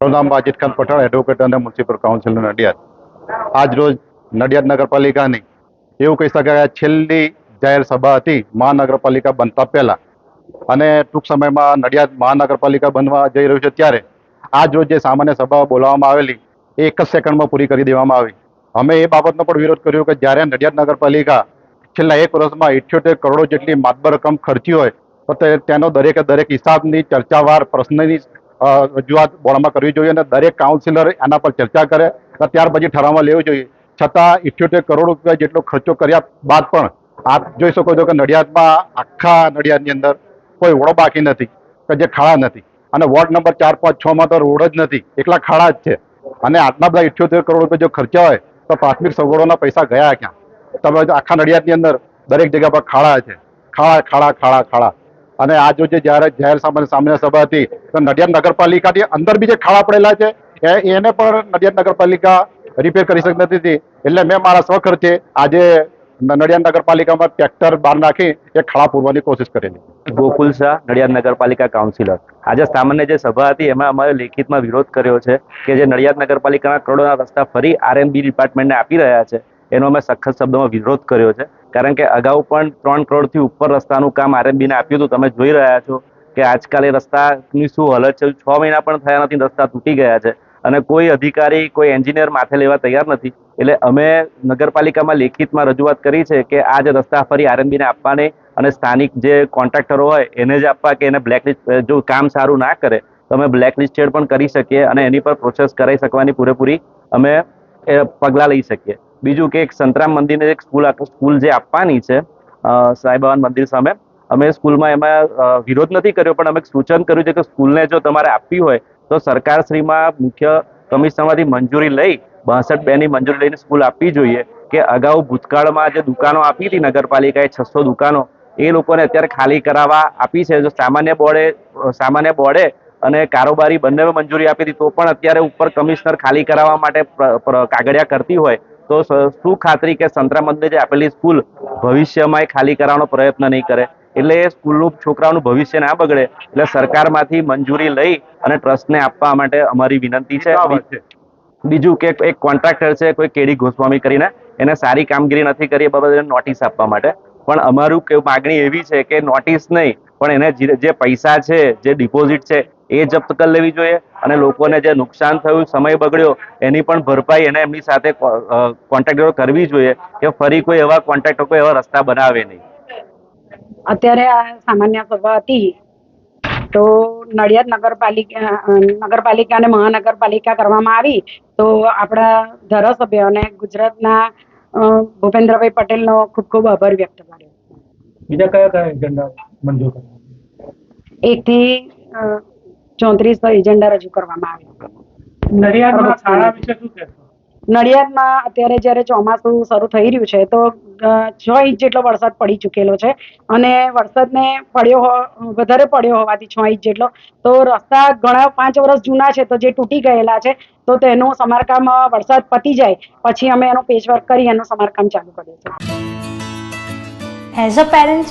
મારું નામ ખાન પઠાણ એડવોકેટ અને મ્યુનિસિપલ કાઉન્સિલ નડિયાદ. આજ રોજ નડિયાદ નગરપાલિકાની એવું કહી શકાય છેલ્લી જાહેર સભા હતી, મહાનગરપાલિકા બનતા પહેલાં. અને ટૂંક સમયમાં નડિયાદ મહાનગરપાલિકા બનવા જઈ રહ્યું છે ત્યારે આજ રોજ જે સામાન્ય સભા બોલાવવામાં આવેલી, એ એક જ સેકન્ડમાં પૂરી કરી દેવામાં આવી. અમે એ બાબતનો પણ વિરોધ કર્યો કે જ્યારે નડિયાદ નગરપાલિકા છેલ્લા એક વર્ષમાં ઇઠ્યોતેર કરોડો જેટલી માતબર રકમ ખર્ચી હોય તો તેનો દરેકે દરેક હિસાબની ચર્ચાવાર પ્રશ્નની રજૂઆત બોર્ડમાં કરવી જોઈએ અને દરેક કાઉન્સિલર આના પર ચર્ચા કરે અને ત્યાર પછી ઠરાવમાં લેવું જોઈએ. છતાં ઇઠ્યોતેર કરોડ રૂપિયા જેટલો ખર્ચો કર્યા બાદ પણ આપ જોઈ શકો છો કે નડિયાદમાં આખા નડિયાદની અંદર કોઈ ઓળો બાકી નથી કે જે ખાડા નથી. અને વોર્ડ નંબર ચાર, પાંચ છમાં તો રોડ જ નથી. એકલા ખાડા જ છે. અને આટલા બધા ઇઠ્યોતેર કરોડ રૂપિયા જો ખર્ચા હોય તો પ્રાથમિક સગવડોના પૈસા ગયા ક્યાં? તમે આખા નડિયાદની અંદર દરેક જગ્યા પર ખાડા છે. ખાડા ખાડા ખાડા ખાડા. અને આ જો જે જ્યારે જાહેર સામાન્ય સામાન્ય સભા હતી, તો નડિયાદ નગરપાલિકાની અંદર બી જે ખાડા પડેલા છે એને પણ નડિયાદ નગરપાલિકા રિપેર કરી શકતી નથી એટલે મેં મારા સ્વખર્ચે આજે નડિયાદ નગરપાલિકામાં ટ્રેક્ટર બહાર નાખી, એ ખાડા પૂરવાની કોશિશ કરેલી. ગોકુલ શાહ, નડિયાદ નગરપાલિકા કાઉન્સિલર આજે સામાન્ય જે સભા હતી, એમાં અમારે લેખિતમાં વિરોધ કર્યો છે કે જે નડિયાદ નગરપાલિકાના કરોડોના રસ્તા ફરી આરએમબી ડિપાર્ટમેન્ટને આપી રહ્યા છે. એનો અમે સખત શબ્દોમાં વિરોધ કર્યો છે. કારણ કે અગાઉ પણ ત્રણ કરોડથી ઉપર રસ્તાનું કામ આરએનબીને આપ્યું હતું. તમે જોઈ રહ્યા છો કે આજકાલ એ રસ્તાની શું હાલત છે. છ મહિના પણ થયા નથી, રસ્તા તૂટી ગયા છે. અને કોઈ અધિકારી, કોઈ એન્જિનિયર માથે લેવા તૈયાર નથી. એટલે અમે નગરપાલિકામાં લેખિતમાં રજૂઆત કરી છે કે આ જે રસ્તા ફરી આરએમબીને આપવાની અને સ્થાનિક જે કોન્ટ્રાક્ટરો હોય, એને જ આપવા કે એને બ્લેકલિસ્ટ જો કામ સારું ના કરે, તો અમે બ્લેકલિસ્ટેડ પણ કરી શકીએ અને એની પર પ્રોસેસ કરાવી શકવાની પૂરેપૂરી અમે પગલાં લઈ શકીએ. બીજું કે એક સંતરામ મંદિરને એક સ્કૂલ સ્કૂલ જે આપવાની છે અ, સાંઈબાબા મંદિર સામે અમે સ્કૂલમાં એમાં વિરોધ નથી કર્યો પણ અમે સૂચન કર્યું છે કે સ્કૂલને જો તમારે આપવી હોય તો સરકારશ્રીમાં મુખ્ય કમિશનરમાંથી મંજૂરી લઈ બાસઠ બેની મંજૂરી લઈને સ્કૂલ આપવી જોઈએ કે અગાઉ ભૂતકાળમાં જે દુકાનો આપી હતી નગરપાલિકાએ છસો દુકાનો એ લોકોને અત્યારે ખાલી કરાવવા આપી છે. જો સામાન્ય બોર્ડે સામાન્ય બોર્ડે અને કારોબારી બંને મંજૂરી આપી હતી તો પણ અત્યારે ઉપર કમિશનર ખાલી કરાવવા માટે કાગળિયા કરતી હોય તો શું ખાતરી કે સંતરા મંદિરે જે આપેલી સ્કૂલ ભવિષ્યમાં એ ખાલી કરાવવાનો પ્રયત્ન નહીં કરે? એટલે એ સ્કૂલનું છોકરાઓનું ભવિષ્ય ના બગડે. એટલે સરકારમાંથી મંજૂરી લઈ અને ટ્રસ્ટને આપવા માટે અમારી વિનંતી છે. બીજું કે એક કોન્ટ્રાક્ટર છે કોઈ કેડી ગોસ્વામી કરીને એને સારી કામગીરી નથી કરી એ બાબતે નોટિસ આપવા માટે. પણ અમારું કે માગણી એવી છે કે નોટિસ નહીં પણ એને જે જે પૈસા છે જે ડિપોઝિટ છે એ જપ્ત કરી લેવી જોઈએ અને લોકોને જે નુકસાન થયું સમય બગડ્યો એની પણ ભરપાઈ એને એમની સાથે કોન્ટ્રાક્ટરો કરવી જોઈએ કે ફરી કોઈ એવા કોન્ટ્રાક્ટર કોઈ એવા રસ્તા બનાવે નહીં. અત્યારે આ સામાન્ય સભા હતી તો નડિયાદ નગરપાલિકા નગરપાલિકા અને મહાનગરપાલિકા કરવામાં આવી તો આપણા ધારાસભ્ય અને ગુજરાતના ભૂપેન્દ્રભાઈ પટેલનો ખૂબ ખૂબ આભાર વ્યક્ત કર્યો. બીજા કયા કયા એજન્ડા મંજૂર એકથી અ, ચોત્રીસ એજન્ડા રજૂ કરવામાં આવ્યા. નડિયાદમાં શાળા વિશે શું કહેશો? નડિયાદમાં અત્યારે જ્યારે ચોમાસું શરૂ થઈ રહ્યું છે તો છ ઇંચ જેટલો વરસાદ પડી ચૂકેલો છે. અને વરસાદને પડ્યો વધારે પડ્યો હોવાથી છ ઇંચ જેટલો. તો રસ્તા ઘણા પાંચ વર્ષ જૂના છે તો જે તૂટી ગયેલા છે તો તેનું સમારકામ વરસાદ પતી જાય. પછી અમે એનું પેચવર્ક કરી એનું સમારકામ ચાલુ કરીએ છીએ. As a parents